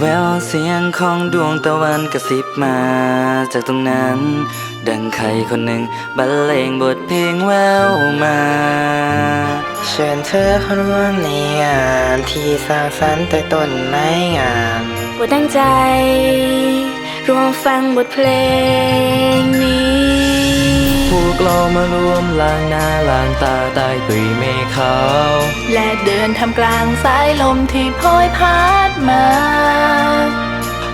แววเสียงของดวงตะวันกระซิบมาจากตรงนั้น ดังใครคนหนึ่งบรรเลงบทเพลงแววมา เชิญเธอเข้าร่วมในงานที่สร้างสรรค์แต่ต้นไม้งามบทตั้งใจ รวมฟังบทเพลงนี้ พวกเรามารวมล้างหน้าล้างตาใต้ปุยเมฆขาว และเดินทำกลางสายลมที่โพยพัดมา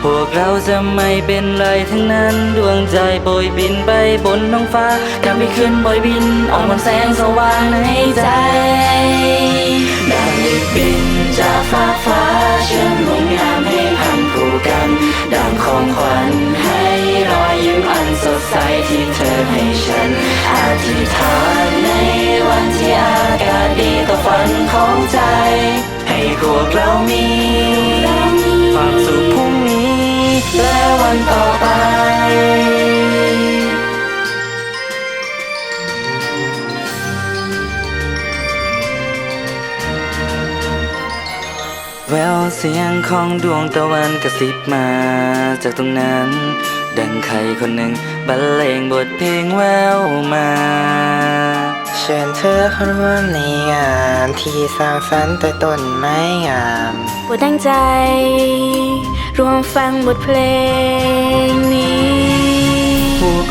พวกเราจะไม่เป็นไรทั้งนั้นดวงใจโบยบินไปบนท้องฟ้ากับไปขึ้นบอยบินออกมันแสงสว่างในใจดังลิบบินจากฟ้ากฟ้าเชื่อมลงงามให้พันคู่กันดังของขวัญ ใสที่เธอให้ฉันอธิษฐานในวันที่อากาศดีต่อฝันของใจ ให้พวกเรามีความสุขพรุ่งนี้และวันต่อไป แววเสียงของดวงตะวันกระซิบมาจากตรงนั้น ดังใครคนหนึ่งบรรเลงบทเพลงแววมาเชิญเธอเข้าร่วมในงานที่สร้างสรรค์แต่ต้นไม้งามบทตั้งใจ รวมฟังบทเพลงนี้พว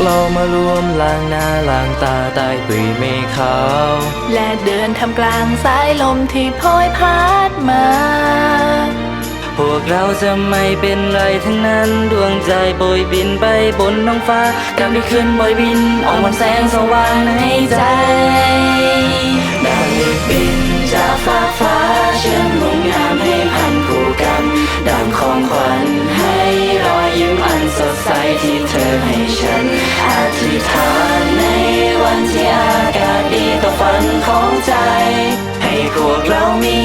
กเรามารวมล้างหน้าล้างตาใต้ปุยเมฆขาว และเดินทำกลางสายลมที่โพยพัดมา พวกเราจะไม่เป็นไรทั้งนั้นดวงใจโบยบินไปบนท้องฟ้ากับไปขึ้นบอยบินออกมันแสงสว่างในใจ ใจ ให้พวกเรามี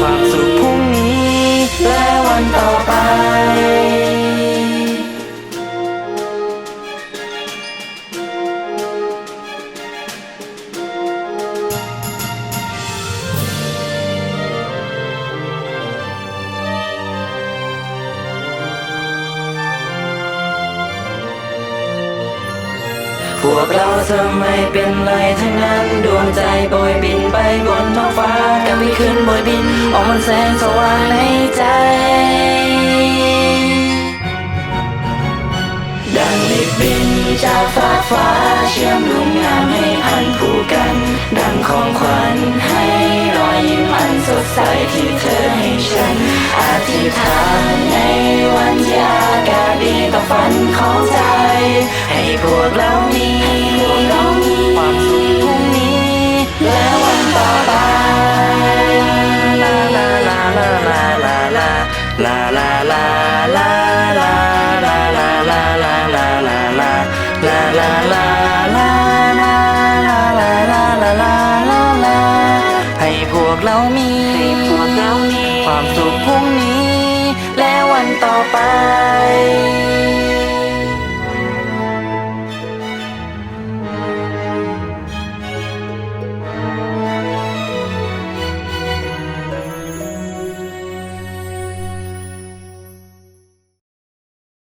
ความสุขพรุ่งนี้และวันต่อไป พวกเราจะไม่เป็นไรทั้งนั้น ดวงใจโบยบินไปบนท้องฟ้ากับไปขึ้นโบยบิน ออกมันแสงสว่างในใจดังลิบบินจากฟ้าฟ้าเชื่อมดวงงามให้พันคู่กัน ดังของขวัญให้รอยยิ้มอันสดใสที่เธอให้ฉัน อธิษฐานในวันที่อากาศดีต่อฝันของใจ ให้พวกเรา วกเรามี